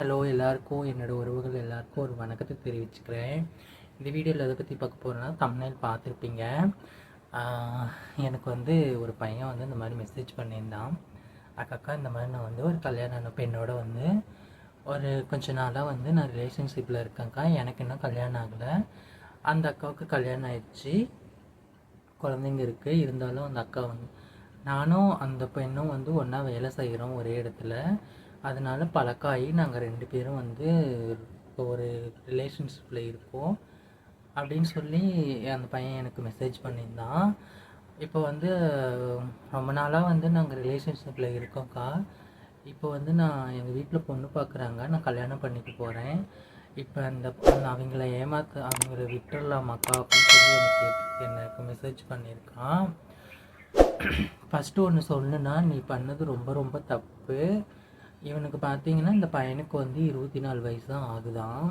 Hello எல்லாருக்கும் என்னோட உறவுகள் எல்லாருக்கும் ஒரு வணக்கத்தை தெரிவிச்சுக்கிறேன். இந்த வீடியோவில் எதை பற்றி பார்க்க போகிறேன்னா தமிழில் பார்த்துருப்பீங்க. எனக்கு வந்து ஒரு பையன் வந்து இந்த மாதிரி மெசேஜ் பண்ணியிருந்தான். அக்காக்கா இந்த மாதிரி நான் வந்து ஒரு கல்யாணம் ஆன பெண்ணோட வந்து ஒரு கொஞ்ச நாளாக வந்து நான் ரிலேஷன்ஷிப்பில் இருக்கேன்க்கா எனக்கு இன்னும் கல்யாணம் ஆகலை. அந்த அக்காவுக்கு கல்யாணம் ஆயிடுச்சு. குழந்தைங்க இருக்குது இருந்தாலும் அந்த அக்கா வந்து நானும் அந்த பெண்ணும் வந்து ஒன்றா வேலை செய்கிறோம் ஒரே இடத்துல. அதனால பழக்காகி நாங்கள் ரெண்டு பேரும் வந்து இப்போ ஒரு ரிலேஷன்ஷிப்பில் இருக்கோம். அப்படின்னு சொல்லி அந்த பையன் எனக்கு மெசேஜ் பண்ணியிருந்தான். இப்போ வந்து ரொம்ப நாளாக வந்து நாங்கள் ரிலேஷன்ஷிப்பில் இருக்கோம்க்கா. இப்போ வந்து நான் எங்கள் வீட்டில் பொண்ணு பார்க்குறாங்க நான் கல்யாணம் பண்ணிக்க போகிறேன் இப்போ அந்த பொண்ணு அவங்கள ஏமாத்து அவங்கள விட்டுடலாமாக்கா அப்படின்னு சொல்லி எனக்கு கேட்டு எனக்கு மெசேஜ் பண்ணியிருக்கான். ஃபஸ்ட்டு ஒன்று சொல்லுன்னா நீ பண்ணது ரொம்ப ரொம்ப தப்பு. இவனுக்கு பார்த்தீங்கன்னா இந்த பையனுக்கு வந்து இருபத்தி நாலு வயசு தான் ஆகுதான்.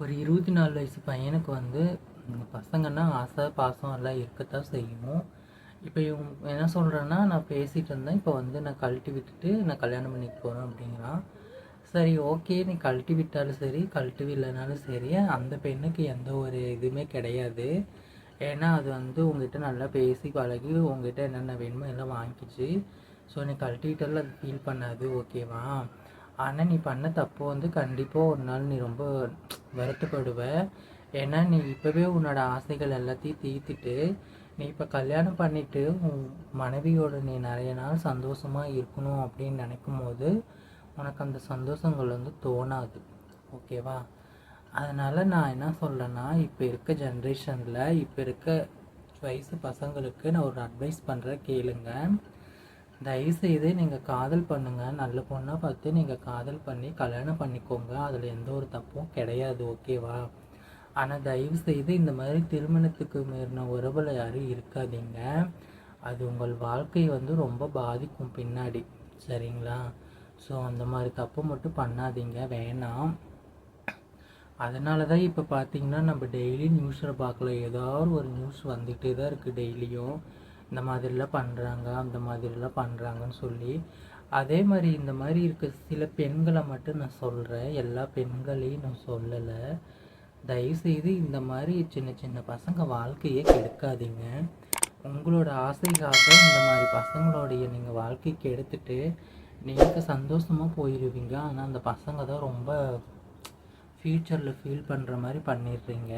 ஒரு இருபத்தி நாலு வயசு பையனுக்கு வந்து பசங்கன்னா ஆசை பாசம் எல்லாம் இருக்கத்தான் செய்யும். இப்போ இவங்க என்ன சொல்கிறேன்னா நான் பேசிகிட்டு இருந்தேன் இப்போ வந்து நான் கழட்டி விட்டுட்டு நான் கல்யாணம் பண்ணிட்டு போகிறேன் அப்படிங்கிறான். சரி ஓகே நீ கழட்டி விட்டாலும் சரி கழட்டி இல்லைனாலும் சரி அந்த பெண்ணுக்கு எந்த ஒரு இதுவுமே கிடையாது. ஏன்னா அது வந்து உங்ககிட்ட நல்லா பேசி பழகி உங்ககிட்ட என்னென்ன வேணுமோ எல்லாம் வாங்கிச்சு. ஸோ நீ கழட்டி அது ஃபீல் பண்ணாது ஓகேவா ஆனால் நீ பண்ண தப்பு வந்து கண்டிப்பாக ஒரு நாள் நீ ரொம்ப வருத்தப்படுவ. ஏன்னா நீ இப்போவே உன்னோட ஆசைகள் எல்லாத்தையும் தீர்த்துட்டு நீ இப்போ கல்யாணம் பண்ணிட்டு உன் மனைவியோட நீ நிறைய நாள் சந்தோஷமாக இருக்கணும் அப்படின்னு நினைக்கும் போது உனக்கு அந்த சந்தோஷங்கள் வந்து தோணாது. ஓகேவா அதனால் நான் என்ன சொல்கிறேன்னா இப்போ இருக்க ஜென்ரேஷனில் இப்போ இருக்க வயசு பசங்களுக்கு நான் ஒரு அட்வைஸ் பண்ணுறேன் கேளுங்க. தயவுசெய்து நீங்கள் காதல் பண்ணுங்கள் நல்ல பொண்ணாக பார்த்து நீங்கள் காதல் பண்ணி கல்யாணம் பண்ணிக்கோங்க. அதில் எந்த ஒரு தப்பும் கிடையாது. ஓகேவா ஆனால் தயவு செய்து இந்த மாதிரி திருமணத்துக்கு மீறின உறவில் யாரும் இருக்காதீங்க. அது உங்கள் வாழ்க்கையை வந்து ரொம்ப பாதிக்கும் பின்னாடி. சரிங்களா? ஸோ அந்த மாதிரி தப்பு மட்டும் பண்ணாதீங்க. வேணாம். அதனால தான் இப்போ பார்த்தீங்கன்னா நம்ம டெய்லி நியூஸில் பார்க்கல. ஏதாவது ஒரு நியூஸ் வந்துகிட்டே தான் இருக்குது டெய்லியும் இந்த மாதிரிலாம் பண்ணுறாங்க அந்த மாதிரிலாம் பண்ணுறாங்கன்னு சொல்லி அதே மாதிரி இந்த மாதிரி இருக்க சில பெண்களை மட்டும் நான் சொல்கிறேன் எல்லா பெண்களையும் நான் சொல்லலை. தயவுசெய்து இந்த மாதிரி சின்ன சின்ன பசங்க வாழ்க்கையே கெடுக்காதீங்க. உங்களோட ஆசைக்காக இந்த மாதிரி பசங்களோடைய நீங்கள் வாழ்க்கைக்கு எடுத்துட்டு நீங்கள் சந்தோஷமாக போயிடுவீங்க ஆனால் அந்த பசங்க தான் ரொம்ப ஃப்யூச்சரில் ஃபீல் பண்ணுற மாதிரி பண்ணிடுறீங்க.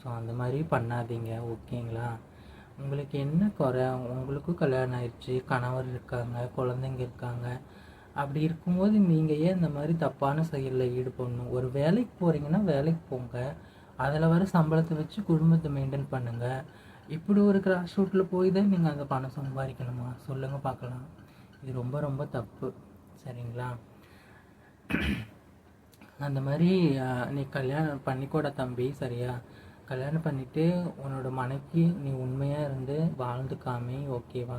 ஸோ அந்த மாதிரி பண்ணாதீங்க. ஓகேங்களா உங்களுக்கு என்ன குறை? உங்களுக்கும் கல்யாணம் ஆயிடுச்சு கணவர் இருக்காங்க குழந்தைங்க இருக்காங்க. அப்படி இருக்கும்போது நீங்கள் ஏன் இந்த மாதிரி தப்பான செயலில் ஈடுபடணும்? ஒரு வேலைக்கு போகிறீங்கன்னா வேலைக்கு போங்க. அதில் வர சம்பளத்தை வச்சு குடும்பத்தை மெயின்டைன் பண்ணுங்கள் இப்படி ஒரு கிராஸ் ரூட்டில் போய் தான் நீங்கள் அந்த பணம் சம்பாதிக்கணுமா? சொல்லுங்கள் பார்க்கலாம். இது ரொம்ப ரொம்ப தப்பு. சரிங்களா? அந்த மாதிரி நீ கல்யாணம் பண்ணிக்கோட தம்பி சரியா? கல்யாணம் பண்ணிவிட்டு உன்னோட மனைக்கு நீ உண்மையாக இருந்து வாழ்ந்து காமி ஓகேவா?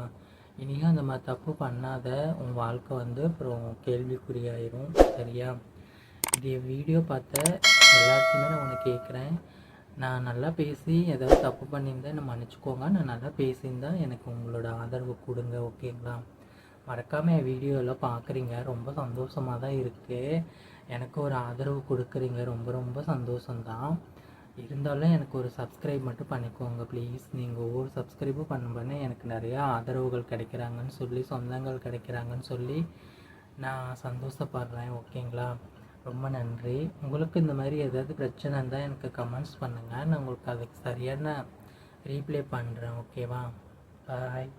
இனியும் அந்த மாதிரி தப்பு பண்ணாத. உன் வாழ்க்கை வந்து அப்புறம் கேள்விக்குறியாயிரும் சரியா? இந்த வீடியோ பார்த்த எல்லாருக்குமே நான் உன்னை கேட்குறேன். நான் நல்லா பேசி ஏதாவது தப்பு பண்ணியிருந்தேன் நான் மன்னிச்சுக்கோங்க. நான் நல்லா பேசியிருந்தா எனக்கு உங்களோட ஆதரவு கொடுங்க ஓகேங்களா? மறக்காமல் என் வீடியோ பார்க்குறீங்க. ரொம்ப சந்தோஷமாக தான் இருக்குது. எனக்கு ஒரு ஆதரவு கொடுக்குறீங்க. ரொம்ப ரொம்ப சந்தோஷம்தான். இருந்தாலும் எனக்கு ஒரு சப்ஸ்கிரைப் மட்டும் பண்ணிக்கோங்க ப்ளீஸ் நீங்கள் ஒவ்வொரு சப்ஸ்கிரைபும் பண்ண பண்ண எனக்கு நிறையா ஆதரவுகள் கிடைக்கிறாங்கன்னு சொல்லி சொந்தங்கள் கிடைக்கிறாங்கன்னு சொல்லி நான் சந்தோஷப்படுறேன். ஓகேங்களா ரொம்ப நன்றி. உங்களுக்கு இந்த மாதிரி ஏதாவது பிரச்சனை இருந்தால் எனக்கு கமெண்ட்ஸ் பண்ணுங்கள் நான் உங்களுக்கு அதுக்கு சரியான ரீப்ளே பண்ணுறேன் ஓகேவா பாய்